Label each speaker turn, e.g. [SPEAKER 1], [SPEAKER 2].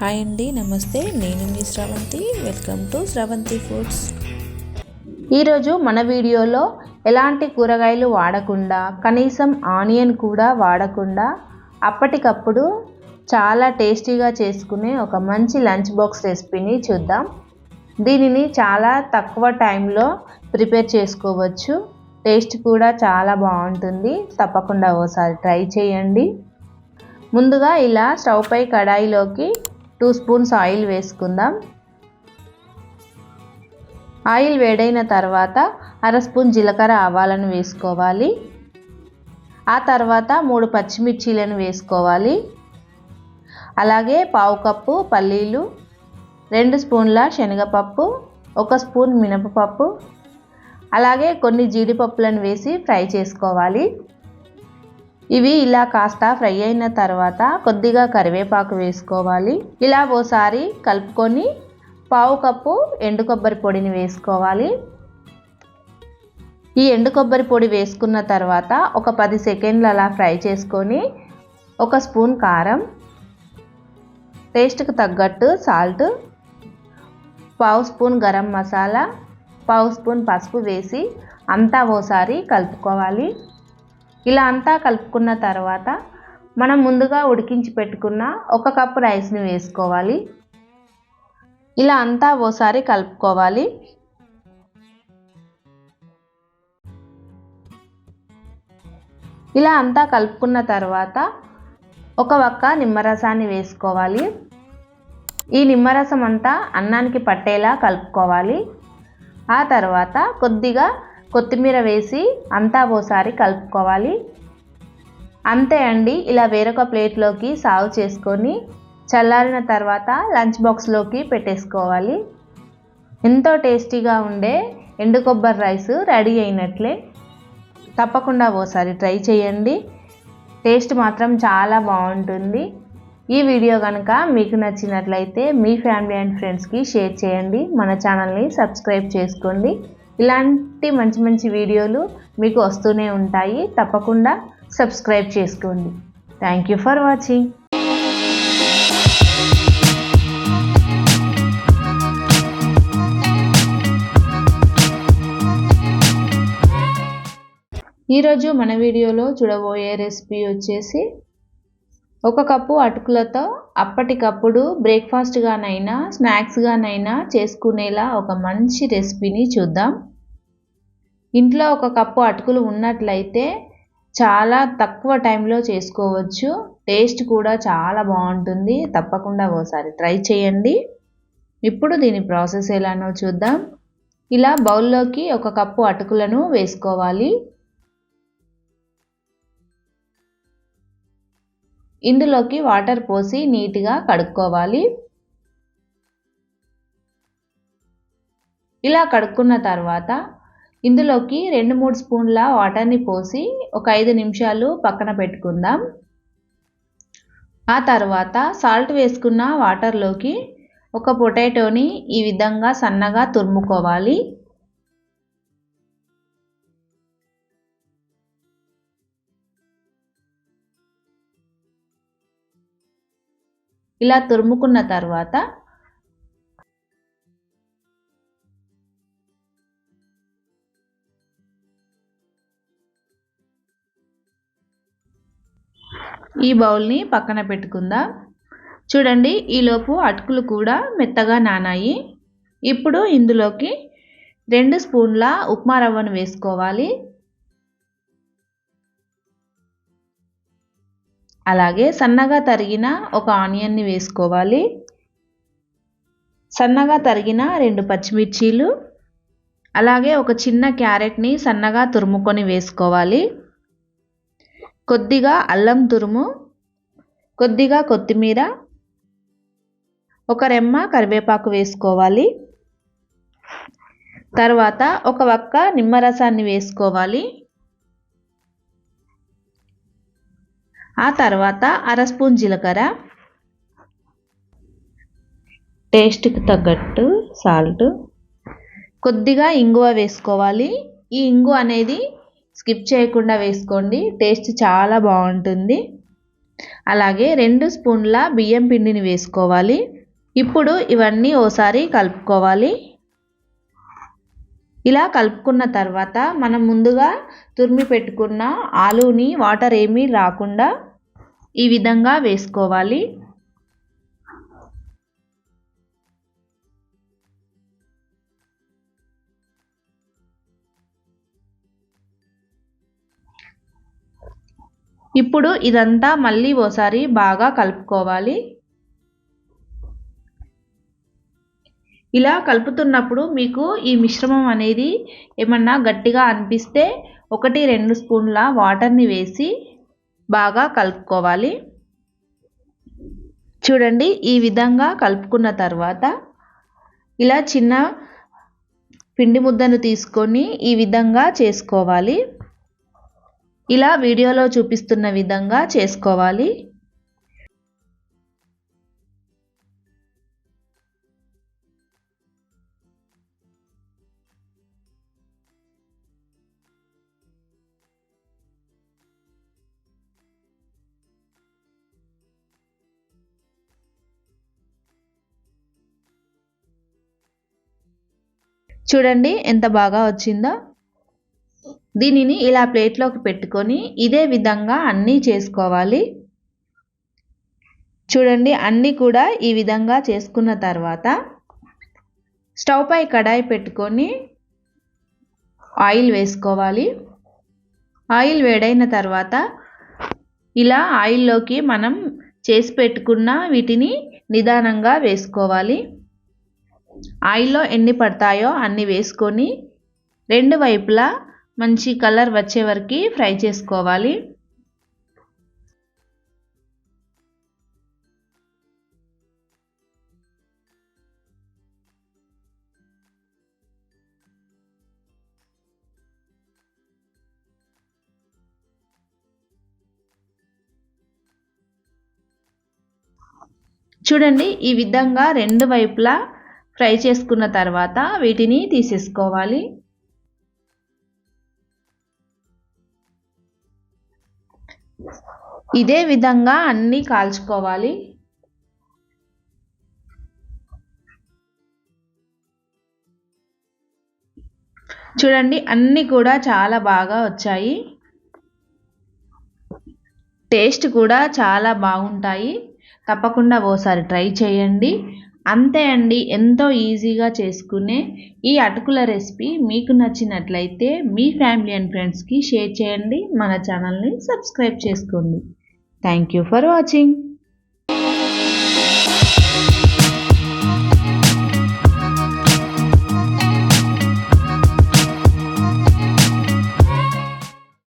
[SPEAKER 1] Hi అండి నమస్తే. నేను మీ Sravanthi. Welcome to Sravanthi foods
[SPEAKER 2] ఈరోజు మన వీడియోలో ఎలాంటి కూరగాయలు వాడకుండా కనీసం ఆనియన్ కూడా వాడకుండా అప్పటికప్పుడు చాలా టేస్టీగా చేసుకునే ఒక మంచి లంచ్ బాక్స్ రెసిపీని చూద్దాం. దీనిని చాలా తక్కువ టైంలో ప్రిపేర్ చేసుకోవచ్చు. టేస్ట్ కూడా చాలా బాగుంటుంది. తప్పకుండా ఓసారి ట్రై చేయండి. ముందుగా ఇలా స్టవ్ పై కడాయిలోకి టూ స్పూన్స్ ఆయిల్ వేసుకుందాం. ఆయిల్ వేడైన తర్వాత అర స్పూన్ జీలకర్ర ఆవాలను వేసుకోవాలి. ఆ తర్వాత మూడు పచ్చిమిర్చీలను వేసుకోవాలి. అలాగే పావు కప్పు పల్లీలు రెండు స్పూన్ల శనగపప్పు ఒక స్పూన్ మినపపప్పు అలాగే కొన్ని జీడిపప్పులను వేసి ఫ్రై చేసుకోవాలి. ఇవి ఇలా కాస్త ఫ్రై అయిన తర్వాత కొద్దిగా కరివేపాకు వేసుకోవాలి. ఇలా ఓసారి కలుపుకొని పావు కప్పు ఎండు కొబ్బరి పొడిని వేసుకోవాలి. ఈ ఎండు కొబ్బరి పొడి వేసుకున్న తర్వాత ఒక పది సెకండ్లు అలా ఫ్రై చేసుకొని ఒక స్పూన్ కారం టేస్ట్కి తగ్గట్టు సాల్ట్ పావు స్పూన్ గరం మసాలా పావు స్పూన్ పసుపు వేసి అంతా ఓసారి కలుపుకోవాలి. ఇలా అంతా కలుపుకున్న తర్వాత మనం ముందుగా ఉడికించి పెట్టుకున్న ఒక కప్పు రైస్ని వేసుకోవాలి. ఇలా అంతా ఓసారి కలుపుకోవాలి. ఇలా అంతా కలుపుకున్న తర్వాత ఒక వక్క నిమ్మరసాన్ని వేసుకోవాలి. ఈ నిమ్మరసం అంతా అన్నానికి పట్టేలా కలుపుకోవాలి. ఆ తర్వాత కొద్దిగా కొత్తిమీర వేసి అంతా ఓసారి కలుపుకోవాలి. అంతే అండి ఇలా వేరొక ప్లేట్లోకి సాగు చేసుకొని చల్లారిన తర్వాత లంచ్ బాక్స్లోకి పెట్టేసుకోవాలి. ఎంతో టేస్టీగా ఉండే ఎండు కొబ్బరి రైస్ రెడీ అయినట్లే. తప్పకుండా ఓసారి ట్రై చేయండి. టేస్ట్ మాత్రం చాలా బాగుంటుంది. ఈ వీడియో కనుక మీకు నచ్చినట్లయితే మీ ఫ్యామిలీ అండ్ ఫ్రెండ్స్కి షేర్ చేయండి. మన ఛానల్ని సబ్స్క్రైబ్ చేసుకోండి. ఇలాంటి మంచి మంచి వీడియోలు మీకు వస్తూనే ఉంటాయి. తప్పకుండా సబ్స్క్రైబ్ చేసుకోండి. థ్యాంక్ యూ ఫర్ వాచింగ్ ఈరోజు మన వీడియోలో చూడబోయే రెసిపీ వచ్చేసి ఒక కప్పు అటుకులతో అప్పటికప్పుడు బ్రేక్ఫాస్ట్గానైనా స్నాక్స్గానైనా చేసుకునేలా ఒక మంచి రెసిపీని చూద్దాం. ఇంట్లో ఒక కప్పు అటుకులు ఉన్నట్లయితే చాలా తక్కువ టైంలో చేసుకోవచ్చు. టేస్ట్ కూడా చాలా బాగుంటుంది. తప్పకుండా ఓసారి ట్రై చేయండి. ఇప్పుడు దీని ప్రాసెస్ ఎలానో చూద్దాం. ఇలా బౌల్లోకి ఒక కప్పు అటుకులను వేసుకోవాలి. ఇందులోకి వాటర్ పోసి నీట్గా కడుక్కోవాలి. ఇలా కడుక్కున్న తర్వాత ఇందులోకి రెండు మూడు స్పూన్ల వాటర్ని పోసి ఒక ఐదు నిమిషాలు పక్కన పెట్టుకుందాం. ఆ తర్వాత సాల్ట్ వేసుకున్న వాటర్లోకి ఒక పొటాటోని ఈ విధంగా సన్నగా తురుముకోవాలి. ఇలా తురుముకున్న తర్వాత ఈ బౌల్ని పక్కన పెట్టుకుందాం. చూడండి ఈలోపు అటుకులు కూడా మెత్తగా నానాయి. ఇప్పుడు ఇందులోకి రెండు స్పూన్ల ఉప్మా రవ్వను వేసుకోవాలి. అలాగే సన్నగా తరిగిన ఒక ఆనియన్ని వేసుకోవాలి. సన్నగా తరిగిన రెండు పచ్చిమిర్చీలు అలాగే ఒక చిన్న క్యారెట్ని సన్నగా తురుముకొని వేసుకోవాలి. కొద్దిగా అల్లం తురుము కొద్దిగా కొత్తిమీర ఒక రెమ్మ కరివేపాకు వేసుకోవాలి. తర్వాత ఒక వక్క నిమ్మరసాన్ని వేసుకోవాలి. ఆ తర్వాత అర స్పూన్ జీలకర్ర. టేస్ట్కి తగ్గట్టు సాల్ట్ కొద్దిగా ఇంగువ వేసుకోవాలి. ఈ ఇంగు అనేది స్కిప్ చేయకుండా వేసుకోండి. టేస్ట్ చాలా బాగుంటుంది. అలాగే రెండు స్పూన్ల బియ్యం పిండిని వేసుకోవాలి. ఇప్పుడు ఇవన్నీ ఓసారి కలుపుకోవాలి. ఇలా కలుపుకున్న తర్వాత మనం ముందుగా తురిమి పెట్టుకున్న ఆలూని వాటర్ ఏమీ రాకుండా ఈ విధంగా వేసుకోవాలి. ఇప్పుడు ఇదంతా మళ్ళీ ఓసారి బాగా కలుపుకోవాలి. ఇలా కలుపుతున్నప్పుడు మీకు ఈ మిశ్రమం అనేది ఏమన్నా గట్టిగా అనిపిస్తే ఒకటి రెండు స్పూన్ల వాటర్ని వేసి బాగా కలుపుకోవాలి. చూడండి ఈ విధంగా కలుపుకున్న తర్వాత ఇలా చిన్న పిండి ముద్దను తీసుకొని ఈ విధంగా చేసుకోవాలి. ఇలా వీడియోలో చూపిస్తున్న విధంగా చేసుకోవాలి. చూడండి ఎంత బాగా వచ్చిందో. దీనిని ఇలా ప్లేట్లోకి పెట్టుకొని ఇదే విధంగా అన్నీ చేసుకోవాలి. చూడండి అన్నీ కూడా ఈ విధంగా చేసుకున్న తర్వాత స్టవ్ పై కడాయి పెట్టుకొని ఆయిల్ వేసుకోవాలి. ఆయిల్ వేడైన తర్వాత ఇలా ఆయిల్లోకి మనం చేసి పెట్టుకున్న వీటిని నిదానంగా వేసుకోవాలి. ఆయిల్లో ఎన్ని పడతాయో అన్ని వేసుకొని రెండు వైపులా మంచి కలర్ వచ్చే వరకు ఫ్రై చేసుకోవాలి. చూడండి ఈ విధంగా రెండు వైపులా ఫ్రై చేసుకున్న తర్వాత వీటిని తీసేసుకోవాలి. ఇదే విధంగా అన్నీ కాల్చుకోవాలి. చూడండి అన్నీ కూడా చాలా బాగా వచ్చాయి. టేస్ట్ కూడా చాలా బాగుంటాయి. తప్పకుండా ఓసారి ట్రై చేయండి. అంతే అండి ఎంతో ఈజీగా చేసుకునే ఈ అటుకుల రెసిపీ మీకు నచ్చినట్లయితే మీ ఫ్యామిలీ అండ్ ఫ్రెండ్స్కి షేర్ చేయండి మన ఛానల్ని సబ్స్క్రైబ్ చేసుకోండి. Thank you for watching.